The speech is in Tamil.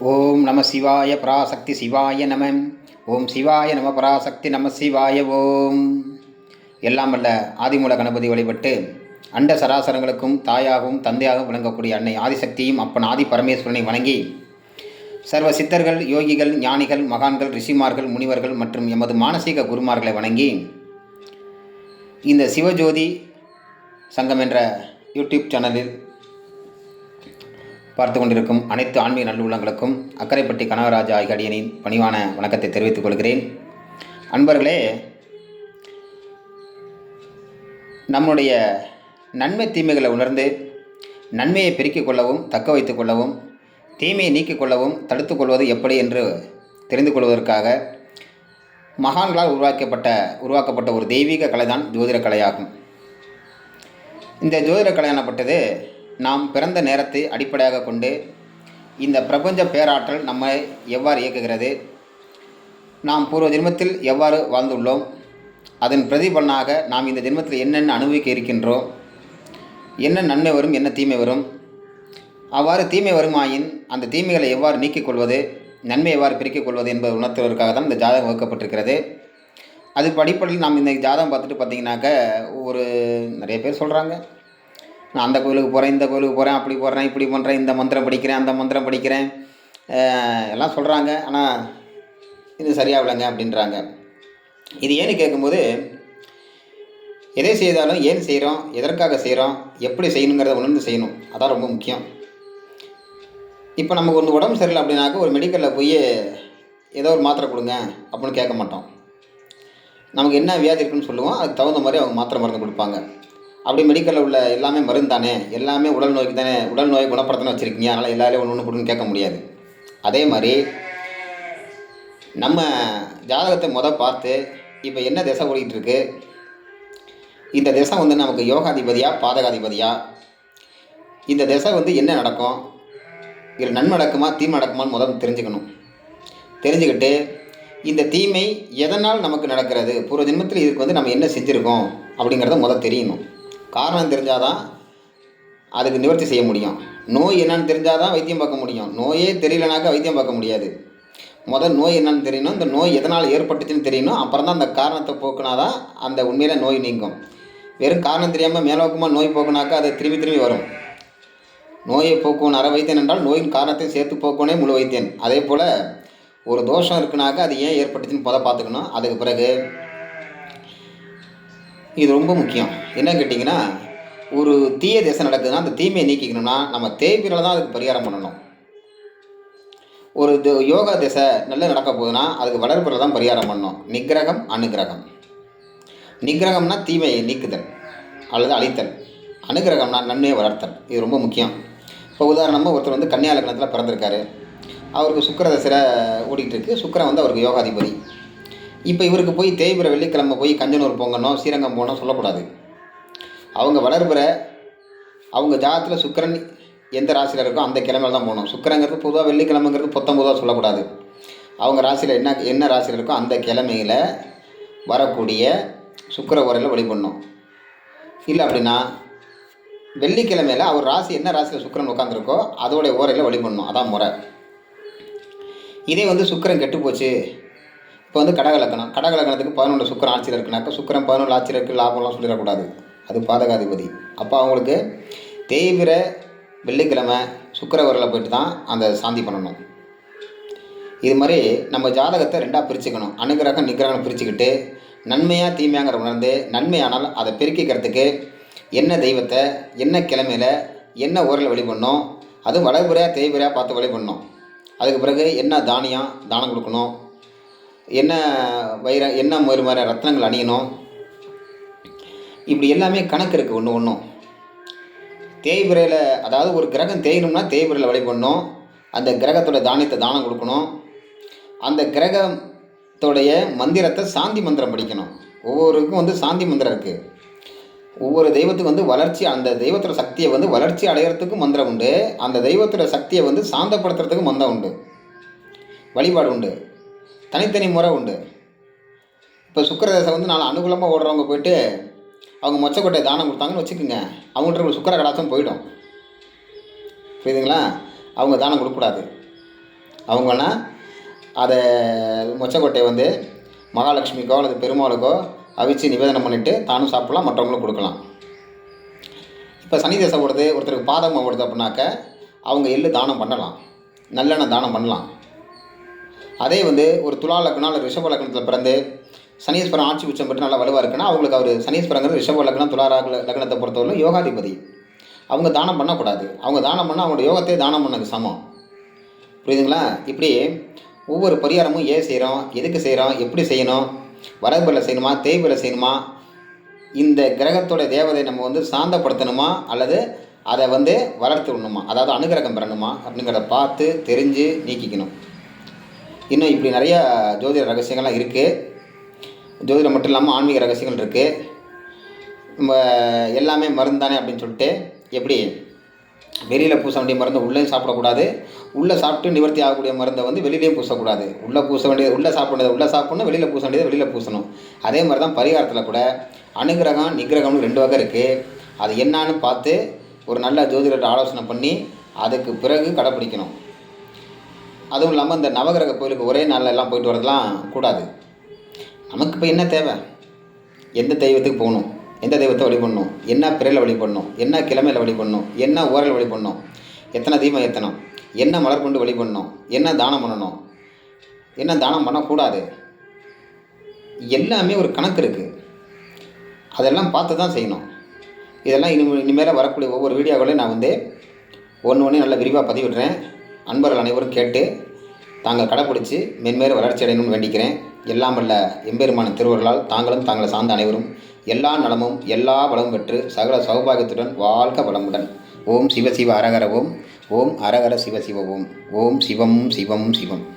ஓம் நம சிவாய பராசக்தி சிவாய நம. ஓம் சிவாய நம பராசக்தி நம சிவாய ஓம். எல்லாம் வல்ல ஆதிமூல கணபதி வழிபட்டு அண்ட சராசரங்களுக்கும் தாயாகவும் தந்தையாகவும் விளங்கக்கூடிய அன்னை ஆதிசக்தியும் அப்பன் ஆதி பரமேஸ்வரனை வணங்கி சர்வ சித்தர்கள் யோகிகள் ஞானிகள் மகான்கள் ரிஷிமார்கள் முனிவர்கள் மற்றும் எமது மானசீக குருமார்களை வணங்கி இந்த சிவஜோதி சங்கம் என்ற யூடியூப் சேனலில் பார்த்து கொண்டிருக்கும் அனைத்து ஆன்மீக நல்லுள்ளங்களுக்கும் அக்கரைப்பட்டி கனகராஜா ஆகியடியனின் பணிவான வணக்கத்தை தெரிவித்துக் கொள்கிறேன். அன்பர்களே நம்முடைய நன்மை தீமைகளை உணர்ந்து நன்மையை பெருக்கிக் கொள்ளவும் தக்க வைத்துக் கொள்ளவும் தீமையை நீக்கிக் கொள்ளவும் தடுத்துக் கொள்வது எப்படி என்று தெரிந்து கொள்வதற்காக மகான்களால் உருவாக்கப்பட்ட உருவாக்கப்பட்ட ஒரு தெய்வீக கலைதான் ஜோதிட கலையாகும் இந்த ஜோதிட கலையானப்பட்டது நாம் பிறந்த நேரத்தை அடிப்படையாக கொண்டு இந்த பிரபஞ்ச பேராற்றல் நம்மை எவ்வாறு இயக்குகிறது? நாம் பூர்வ ஜென்மத்தில் எவ்வாறு வாழ்ந்துள்ளோம்? அதன் பிரதிபலனாக நாம் இந்த ஜென்மத்தில் என்னென்ன அனுபவிக்க இருக்கின்றோம்? என்ன நன்மை வரும் என்ன தீமை வரும்? அவ்வாறு தீமை வருமாயின் அந்த தீமைகளை எவ்வாறு நீக்கிக் கொள்வது நன்மை எவ்வாறு பிரிக்கிக் கொள்வது என்பதை உணர்த்துவதற்காக தான் இந்த ஜாதகம் வகுக்கப்பட்டிருக்கிறது. அது அடிப்படையில் நாம் இந்த ஜாதகம் பார்த்துட்டு பார்த்தீங்கன்னாக்க ஒரு நிறைய பேர் சொல்கிறாங்க நான் அந்த கோயிலுக்கு போகிறேன் இந்த கோயிலுக்கு போகிறேன் அப்படி போகிறேன் இப்படி பண்ணுறேன் இந்த மந்திரம் படிக்கிறேன் அந்த மந்திரம் படிக்கிறேன். எல்லாம் சொல்கிறாங்க ஆனால் இது சரியாகலைங்க அப்படின்றாங்க. இது ஏன்னு கேட்கும்போது எதை செய்தாலும் ஏன் செய்கிறோம் எதற்காக செய்கிறோம் எப்படி செய்யணுங்கிறத உணர்ந்து செய்யணும். அதான் ரொம்ப முக்கியம். இப்போ நமக்கு ஒன்று உடம்பு சரியில்லை அப்படின்னாக்க ஒரு மெடிக்கலில் போய் ஏதோ ஒரு மாத்திரை கொடுங்க அப்படின்னு கேட்க மாட்டோம். நமக்கு என்ன வியாதி இருக்குன்னு சொல்லுவோம் அதுக்கு தகுந்த மாதிரி அவங்க மாத்திரை மருந்து கொடுப்பாங்க. அப்படி மெடிக்கலில் உள்ள எல்லாமே மருந்து தானே? எல்லாமே உடல் நோய்க்கு தானே? உடல் நோயை குணப்படுத்தணும் வச்சுருக்கீங்க. அதனால் எல்லாரையும் ஒன்று ஒன்று கொடுன்னு கேட்க முடியாது. அதே மாதிரி நம்ம ஜாதகத்தை முத பார்த்து இப்போ என்ன திசை ஓடிக்கிட்டு இருக்கு? இந்த திசை வந்து நமக்கு யோகாதிபதியா பாதகாதிபதியா? இந்த திசை வந்து என்ன நடக்கும்? இதில் நன்மை நடக்குமா தீமை நடக்குமான்னு முதல் தெரிஞ்சுக்கணும். தெரிஞ்சுக்கிட்டு இந்த தீமை எதனால் நமக்கு நடக்கிறது? பூர்வ ஜென்மத்தில் இதுக்கு வந்து நம்ம என்ன செஞ்சுருக்கோம்? அப்படிங்கிறத முதல் தெரியணும். காரணம் தெரிஞ்சாதான் அதுக்கு நிவர்த்தி செய்ய முடியும். நோய் என்னன்னு தெரிஞ்சால் தான் வைத்தியம் பார்க்க முடியும். நோயே தெரியலனாக்கா வைத்தியம் பார்க்க முடியாது. முதல் நோய் என்னன்னு தெரியணும். இந்த நோய் எதனால் ஏற்பட்டுச்சுன்னு தெரியணும். அப்புறம் தான் அந்த காரணத்தை போக்குனா தான் அந்த உண்மையில் நோய் நீங்கும். வெறும் காரணம் தெரியாமல் மேலோக்கமாக நோய் போக்குனாக்கா அது திரும்பி திரும்பி வரும். நோயை போக்குவன் அற வைத்தியன் என்றால் நோயின் காரணத்தை சேர்த்து போக்குவனே முழு வைத்தேன் அதே போல் ஒரு தோஷம் இருக்குனாக்கா அது ஏன் ஏற்பட்டுச்சுன்னு போதை பார்த்துக்கணும். அதுக்கு பிறகு இது ரொம்ப முக்கியம். என்ன கேட்டிங்கன்னா ஒரு தீய திசை நடக்குதுன்னா அந்த தீமையை நீக்கிக்கணும்னா நம்ம தேய்பிரில் தான் அதுக்கு பரிகாரம் பண்ணணும். ஒரு த- யோகா திசை நல்லா நடக்க போகுதுன்னா அதுக்கு வளர்ப்பில் தான் பரிகாரம் பண்ணணும். நிகிரகம் அனுகிரகம் நிகிரகம்னா தீமையை நீக்குதல் அல்லது அழித்தல். அனுகிரகம்னா நன்மையை வளர்த்தல். இது ரொம்ப முக்கியம். இப்போ உதாரணமாக ஒருத்தர் வந்து கன்னியா லக்னத்தில் பிறந்திருக்காரு. அவருக்கு சுக்கிர தசரை ஓடிக்கிட்டு இருக்கு. சுக்கரன் வந்து அவருக்கு யோகாதிபதி. இப்போ இவருக்கு போய் தேய்பிற வெள்ளிக்கிழமை போய் கஞ்சனூர் போங்கணும் ஸ்ரீரங்கம் போகணும் சொல்லக்கூடாது. அவங்க வளர்பிற அவங்க ஜாதத்தில் சுக்கிரன் எந்த ராசியில் இருக்கோ அந்த கிழமையில தான் போகணும். சுக்கரங்கிறது பொதுவாக வெள்ளிக்கிழமைங்கிறது பொத்தம் சொல்லக்கூடாது. அவங்க ராசியில் என்ன என்ன ராசியில் இருக்கோ அந்த கிழமையில் வரக்கூடிய சுக்கிர உரையில் வழிபடணும். இல்லை அப்படின்னா வெள்ளிக்கிழமையில அவர் ராசி என்ன ராசியில் சுக்கிரன் உட்காந்துருக்கோ அதோடைய ஓரையில் வழிபடணும். அதான் முறை. இதே வந்து சுக்கிரன் கெட்டு போச்சு இப்போ வந்து கடகலக்கணம். கடகலக்கணத்துக்கு பதினொன்று சுக்கிரன் ஆட்சியில் இருக்குனாக்கா சுக்கிரன் பதினொன்று ஆட்சியில் இருக்குது லாபம்லாம் சொல்லிடக்கூடாது. அது பாதகாதிபதி. அப்போ அவங்களுக்கு தேய்பிர வெள்ளிக்கிழமை சுக்கிர போயிட்டு தான் அந்த சாந்தி பண்ணணும். இது மாதிரி நம்ம ஜாதகத்தை ரெண்டாக பிரிச்சுக்கணும். அனுகிரகம் நிகிரகம் பிரிச்சுக்கிட்டு நன்மையாக தீமையாங்கிற உணர்ந்து நன்மையானால் அதை பெருக்கிக்கிறதுக்கு என்ன தெய்வத்தை என்ன கிழமையில் என்ன ஊரில் வழிபடணும் அதுவும் வடபுறையாக தேய்புறையாக பார்த்து வழிபடணும். அதுக்கு பிறகு என்ன தானியம் தானம் கொடுக்கணும் என்ன வைர என்ன ஒரு மாதிரி ரத்னங்கள் அணியணும்? இப்படி எல்லாமே கணக்கு இருக்குது ஒன்று ஒன்றும் தேய்பிரையில் அதாவது ஒரு கிரகம் தேயணும்னா தேய்பிரையில் வழிபடணும். அந்த கிரகத்தோட தானியத்தை தானம் கொடுக்கணும். அந்த கிரகத்தோடைய மந்திரத்தை சாந்தி மந்திரம் படிக்கணும். ஒவ்வொருக்கும் வந்து சாந்தி மந்திரம் இருக்குது ஒவ்வொரு தெய்வத்துக்கும் வந்து வளர்ச்சி அந்த தெய்வத்தோட சக்தியை வந்து வளர்ச்சி அடையிறதுக்கும் மந்திரம் உண்டு. அந்த தெய்வத்தோட சக்தியை வந்து சாந்தப்படுத்துறதுக்கும் மந்திரம் உண்டு. வழிபாடு உண்டு. தனித்தனி முறை உண்டு. இப்போ சுக்கரதசை வந்து நாலு அனுகூலமாக ஓடுறவங்க போயிட்டு அவங்க மொச்சக்கொட்டை தானம் கொடுத்தாங்கன்னு வச்சுக்கோங்க. அவங்கள்ட்ட ஒரு சுக்கர கடாச்சும் போயிடும். புரியுதுங்களா? அவங்க தானம் கொடுக்கக்கூடாது. அவங்கன்னா அதை மொச்சக்கொட்டையை வந்து மகாலட்சுமிக்கோ அல்லது பெருமாளுக்கோ அவிச்சு நிவேதனம் பண்ணிவிட்டு தானும் சாப்பிடலாம் மற்றவங்களும் கொடுக்கலாம். இப்போ சனி தசை ஓடுது ஒருத்தருக்கு பாதகம் ஓடுது அப்படின்னாக்க அவங்க எள்ளு தானம் பண்ணலாம். நல்லெண்ணெய் தானம் பண்ணலாம். அதே வந்து ஒரு துலா லக்னம் அல்லது ரிஷப லக்னத்தில் பிறந்து சனீஸ்வரன் ஆட்சி உச்சம் பெற்று நல்லா வலுவாக இருக்குன்னா அவங்களுக்கு அவர் சனீஸ்வரங்கிறது ரிஷப லக்னம் துலா லக்னத்தை பொறுத்தவரைக்கும் யோகாதிபதி. அவங்க தானம் பண்ணக்கூடாது. அவங்க தானம் பண்ணால் அவங்களோட யோகத்தையே தானம் பண்ணது சமம். புரியுதுங்களா? இப்படி ஒவ்வொரு பரிகாரமும் ஏன் செய்கிறோம் எதுக்கு செய்கிறோம் எப்படி செய்யணும்? வரகுபல செய்யணுமா? தேய்பில் செய்யணுமா? இந்த கிரகத்தோட தேவதை நம்ம வந்து சாந்தப்படுத்தணுமா? அல்லது அதை வந்து வளர்த்து விடணுமா? அதாவது அனுகிரகம் பெறணுமா? அப்படிங்கிறத பார்த்து தெரிஞ்சு நீக்கிக்கணும். இன்னும் இப்படி நிறைய ஜோதிட ரகசியங்கள்லாம் இருக்குது ஜோதிடம் மட்டும் இல்லாமல் ஆன்மீக ரகசியங்கள் இருக்குது நம்ம எல்லாமே மருந்தானே அப்படின்னு சொல்லிட்டு எப்படி வெளியில் பூச வேண்டிய மருந்து உள்ளேயும் சாப்பிடக்கூடாது. உள்ளே சாப்பிட்டு நிவர்த்தி ஆகக்கூடிய மருந்தை வந்து வெளியிலையும் பூசக்கூடாது. உள்ளே பூச வேண்டியது உள்ளே சாப்பிட வேண்டியது உள்ளே சாப்பிடணும் வெளியில் பூச வேண்டியது வெளியில் பூசணும். அதே மாதிரி தான் பரிகாரத்தில் கூட அனுகிரகம் நிகிரகம்னு ரெண்டு வகை இருக்குது அது என்னான்னு பார்த்து ஒரு நல்ல ஜோதிடர்கிட்ட ஆலோசனை பண்ணி அதுக்கு பிறகு கடைப்பிடிக்கணும். அதுவும் இல்லாமல் இந்த நவகிரக கோயிலுக்கு ஒரே நாளில் எல்லாம் போயிட்டு வரதெல்லாம் கூடாது. நமக்கு இப்போ என்ன தேவை? எந்த தெய்வத்துக்கு போகணும்? எந்த தெய்வத்தை வழிபடணும் என்ன பிறையில் வழிபடணும் என்ன கிழமையில் வழிபடணும் என்ன ஓரையில் வழிபடணும் எத்தனை தீபம் ஏற்றணும் என்ன மலர் கொண்டு வழிபடணும் என்ன தானம் பண்ணணும்? என்ன தானம் பண்ணக்கூடாது? எல்லாமே ஒரு கணக்கு இருக்குது அதெல்லாம் பார்த்து தான் செய்யணும். இதெல்லாம் இனி இனிமேல் வரக்கூடிய ஒவ்வொரு வீடியோக்களையும் நான் வந்து ஒன்று ஒன்று நல்லா விரிவாக பதிவிடுறேன். அன்பர்கள் அனைவரும் கேட்டு தாங்கள் கடைப்பிடிச்சி மென்மேலும் வளர்ச்சி அடையணும்னு வேண்டிக்கிறேன். எல்லாம் வல்ல எம்பெருமான திருவர்களால் தாங்களும் தாங்களை சார்ந்த அனைவரும் எல்லா நலமும் எல்லா வளமும் பெற்று சகல சௌபாகியத்துடன் வாழ்க வளமுடன். ஓம் சிவ சிவ அரகர ஓம். ஓம் அரகர சிவ ஓம். ஓம் சிவம் சிவம் சிவம்.